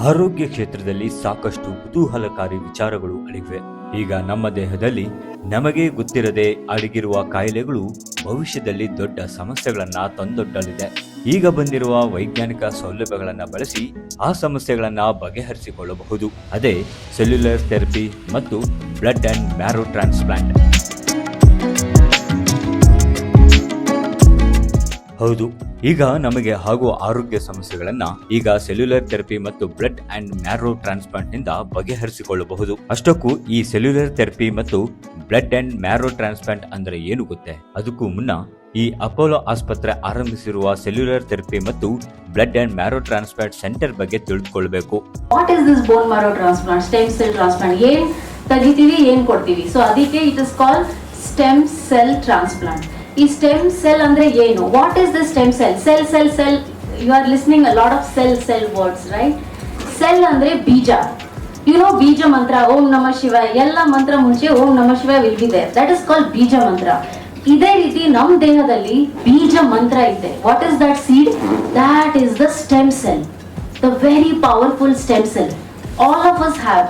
ಆರೋಗ್ಯ ಕ್ಷೇತ್ರದಲ್ಲಿ ಸಾಕಷ್ಟು ಕುತೂಹಲಕಾರಿ ವಿಚಾರಗಳು ಅಡಗಿವೆ ಈಗ ನಮ್ಮ ದೇಹದಲ್ಲಿ ನಮಗೆ ಗೊತ್ತಿರದೆ ಅಡಗಿರುವ ಕಾಯಿಲೆಗಳು ಭವಿಷ್ಯದಲ್ಲಿ ದೊಡ್ಡ ಸಮಸ್ಯೆಗಳನ್ನ ತಂದೊಡ್ಡಲಿದೆ. ಈಗ ಬಂದಿರುವ ವೈಜ್ಞಾನಿಕ ಸೌಲಭ್ಯಗಳನ್ನು ಬಳಸಿ ಆ ಸಮಸ್ಯೆಗಳನ್ನ ಬಗೆಹರಿಸಿಕೊಳ್ಳಬಹುದು. ಅದೇ ಸೆಲ್ಯುಲರ್ ಥೆರಪಿ ಮತ್ತು ಬ್ಲಡ್ ಅಂಡ್ ಮ್ಯಾರೋ ಟ್ರಾನ್ಸ್ಪ್ಲಾಂಟ್. ಹೌದು. ಈಗ ನಮಗೆ ಹಾಗೂ ಆರೋಗ್ಯ ಸಮಸ್ಯೆಗಳನ್ನ ಈಗ ಸೆಲ್ಯುಲರ್ ಥೆರಪಿ ಮತ್ತು ಬ್ಲಡ್ ಅಂಡ್ ಮ್ಯಾರೋ ಟ್ರಾನ್ಸ್ಪ್ಲಾಂಟ್ನಿಂದ ಬಗೆಹರಿಸಿಕೊಳ್ಳಬಹುದು. ಅಷ್ಟಕ್ಕೂ ಈ ಸೆಲ್ಯುಲರ್ ಥೆರಪಿ ಮತ್ತು ಬ್ಲಡ್ ಅಂಡ್ ಮ್ಯಾರೋ ಟ್ರಾನ್ಸ್ಪ್ಲಾಂಟ್ ಅಂದ್ರೆ ಏನು ಗೊತ್ತೇ? ಅದಕ್ಕೂ ಮುನ್ನ ಈ ಅಪೋಲೋ ಆಸ್ಪತ್ರೆ ಆರಂಭಿಸಿರುವ ಸೆಲ್ಯುಲರ್ ಥೆರಪಿ ಮತ್ತು blood and marrow transplant centre ಬಗ್ಗೆ ತಿಳಿದುಕೊಳ್ಳಬೇಕು what is this bone marrow transplant stem cell transplant ಏನ್ ತೆಗಿತೀವಿ, ಏನ್ ಕೊಡ್ತೀವಿ? ಸೊ ಅದಕ್ಕೆ it is call stem cell transplant ಈ ಸ್ಟೆಮ್ ಸೆಲ್ ಅಂದ್ರೆ ಏನು? What is the stem cell cell cell cell you are listening a lot of cell cell words right cell ಅಂದ್ರೆ ಬೀಜ. ಯು ನೋ ಬೀಜ ಮಂತ್ರ, ಓಂ ನಮ ಶಿವ ಎಲ್ಲ ಮಂತ್ರ ಮುಂಚೆ Om Nama Shiva will be there that is called beeja mantra. ಇದೇ ರೀತಿ ನಮ್ಮ ದೇಹದಲ್ಲಿ ಬೀಜ ಮಂತ್ರ ಇದೆ. What is that seed that is the stem cell the very powerful stem cell all of us have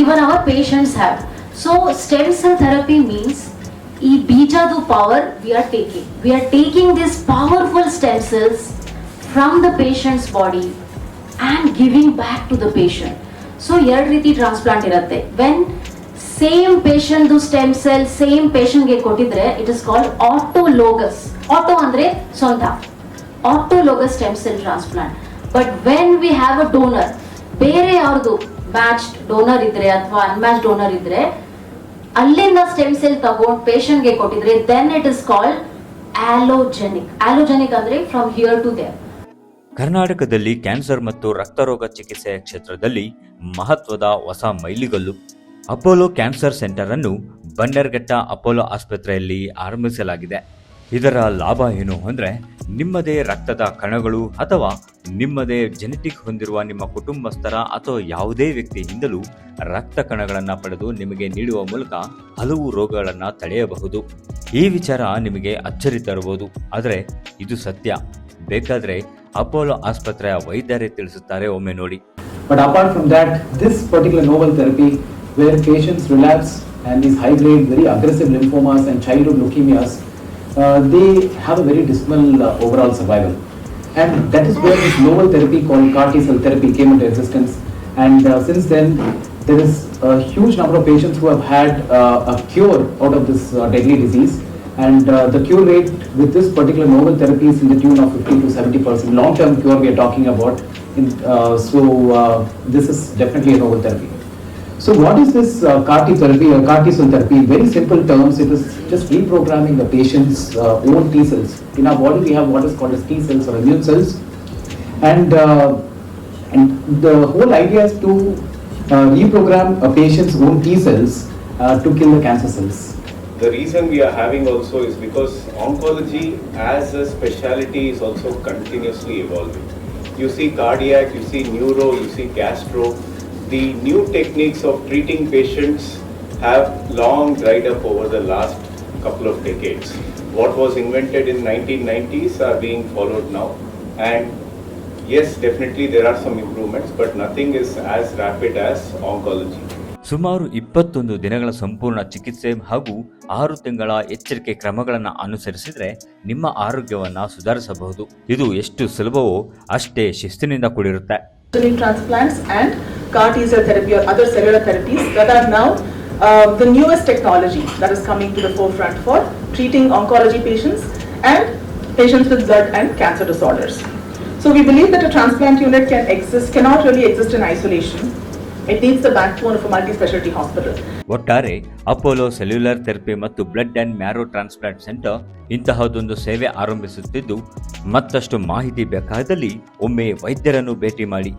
even our patients have. So stem cell therapy means ಈ ಬೀಜದು power we are taking we are taking this powerful stem cells from the patient's body and giving back to the patient so ಎರಡು ರೀತಿ transplant ಇರುತ್ತೆ. When same ಪೇಷಂಟ್ದು stem cell same ಪೇಷಂಟ್ಗೆ ಕೊಟ್ಟಿದ್ರೆ it is called autologous auto ಅಂದ್ರೆ ಸ್ವಂತ. Autologous stem cell transplant but when we have a donor ಬೇರೆ ಯಾವ್ದು ಮ್ಯಾಚ್ಡ್ ಡೋನರ್ ಇದ್ರೆ ಅಥವಾ ಅನ್ಮ್ಯಾಚ್ ಡೋನರ್ ಇದ್ರೆ ಅಲ್ಲಿಂದ ಸ್ಟೆಮ್ ಸೆಲ್ ತಗೊಂಡು ಪೇಷಂಟ್ಗೆ ಕೊಟ್ಟಿದ್ರೆ then it is called allogenic allogenic ಅಂದ್ರೆ ಫ್ರಮ್ ಹಿಯರ್ ಟು ದೇರ್ ಕರ್ನಾಟಕದಲ್ಲಿ ಕ್ಯಾನ್ಸರ್ ಮತ್ತು ರಕ್ತರೋಗ ಚಿಕಿತ್ಸೆಯ ಕ್ಷೇತ್ರದಲ್ಲಿ ಮಹತ್ವದ ಹೊಸ ಮೈಲಿಗಲ್ಲು. ಅಪೋಲೋ ಕ್ಯಾನ್ಸರ್ ಸೆಂಟರ್ ಅನ್ನು ಬಂಡರ್ಘಟ್ಟ ಅಪೋಲೋ ಆಸ್ಪತ್ರೆಯಲ್ಲಿ ಆರಂಭಿಸಲಾಗಿದೆ. ಇದರ ಲಾಭ ಏನು ಅಂದ್ರೆ ನಿಮ್ಮದೇ ರಕ್ತದ ಕಣಗಳು ಅಥವಾ ನಿಮ್ಮದೇ ಜೆನೆಟಿಕ್ ಹೊಂದಿರುವ ನಿಮ್ಮ ಕುಟುಂಬಸ್ಥರ ಅಥವಾ ಯಾವುದೇ ವ್ಯಕ್ತಿಯಿಂದಲೂ ರಕ್ತ ಕಣಗಳನ್ನು ಪಡೆದು ನಿಮಗೆ ನೀಡುವ ಮೂಲಕ ಹಲವು ರೋಗಗಳನ್ನು ತಡೆಯಬಹುದು. ಈ ವಿಚಾರ ನಿಮಗೆ ಅಚ್ಚರಿ ತರಬಹುದು ಆದರೆ ಇದು ಸತ್ಯ. ಬೇಕಾದರೆ ಅಪೋಲೋ ಆಸ್ಪತ್ರೆಯ ವೈದ್ಯರೇ ತಿಳಿಸುತ್ತಾರೆ ಒಮ್ಮೆ ನೋಡಿ. But apart from that this particular novel therapy where patients relax and these high-grade, very aggressive lymphomas and childhood leukemias, uh, they have a very dismal uh, overall survival. And that is where this novel therapy called CAR T cell therapy came into existence. And uh, since then, there is a huge number of patients who have had uh, a cure out of this uh, deadly disease. And uh, the cure rate with this particular novel therapy is in the tune of 50 to 70 percent. Long-term cure we are talking about. In, uh, so uh, this is definitely a novel therapy. So what is this uh, CAR T therapy or CAR T cell therapy? In very simple terms, it is just reprogramming the patient's uh, own T cells. In our body, we have what is called as T cells or immune cells, and uh, and the whole idea is to uh, reprogram a patient's own T cells uh, to kill the cancer cells. The reason we are having also is because oncology as a specialty is also continuously evolving. You see cardiac, you see neuro, you see gastro. The new techniques of treating patients have long dried up over the last couple of decades. What was invented in 1990s are being followed now. And yes, definitely there are some improvements, but nothing is as rapid as oncology. ಸುಮಾರು ಇಪ್ಪತ್ತೊಂದು ದಿನಗಳ ಸಂಪೂರ್ಣ ಚಿಕಿತ್ಸೆ ಹಾಗೂ ಆರು ತಿಂಗಳ ಎಚ್ಚರಿಕೆ ಕ್ರಮಗಳನ್ನು ಅನುಸರಿಸಿದರೆ ನಿಮ್ಮ ಆರೋಗ್ಯವನ್ನು ಸುಧಾರಿಸಬಹುದು ಇದು ಎಷ್ಟು ಸುಲಭವೋ ಅಷ್ಟೇ ಶಿಸ್ತಿನಿಂದ ಕೂಡಿರುತ್ತೆ Insulin transplants and CAR T cell therapy or other cellular therapies that are now uh, the newest technology that is coming to the forefront for treating oncology patients and patients with blood and cancer disorders. So we believe that a transplant unit can exist, cannot really exist in isolation. It needs the backbone of a multi-specialty hospital. ಒಟ್ಟಾರೆ Apollo cellular therapy ಮತ್ತು blood and marrow transplant centre ಇಂತಹದೊಂದು ಸೇವೆ ಆರಂಭಿಸುತ್ತಿದ್ದು ಮತ್ತಷ್ಟು ಮಾಹಿತಿ ಬೇಕಾದಲ್ಲಿ ಒಮ್ಮೆ ವೈದ್ಯರನ್ನು ಭೇಟಿ ಮಾಡಿ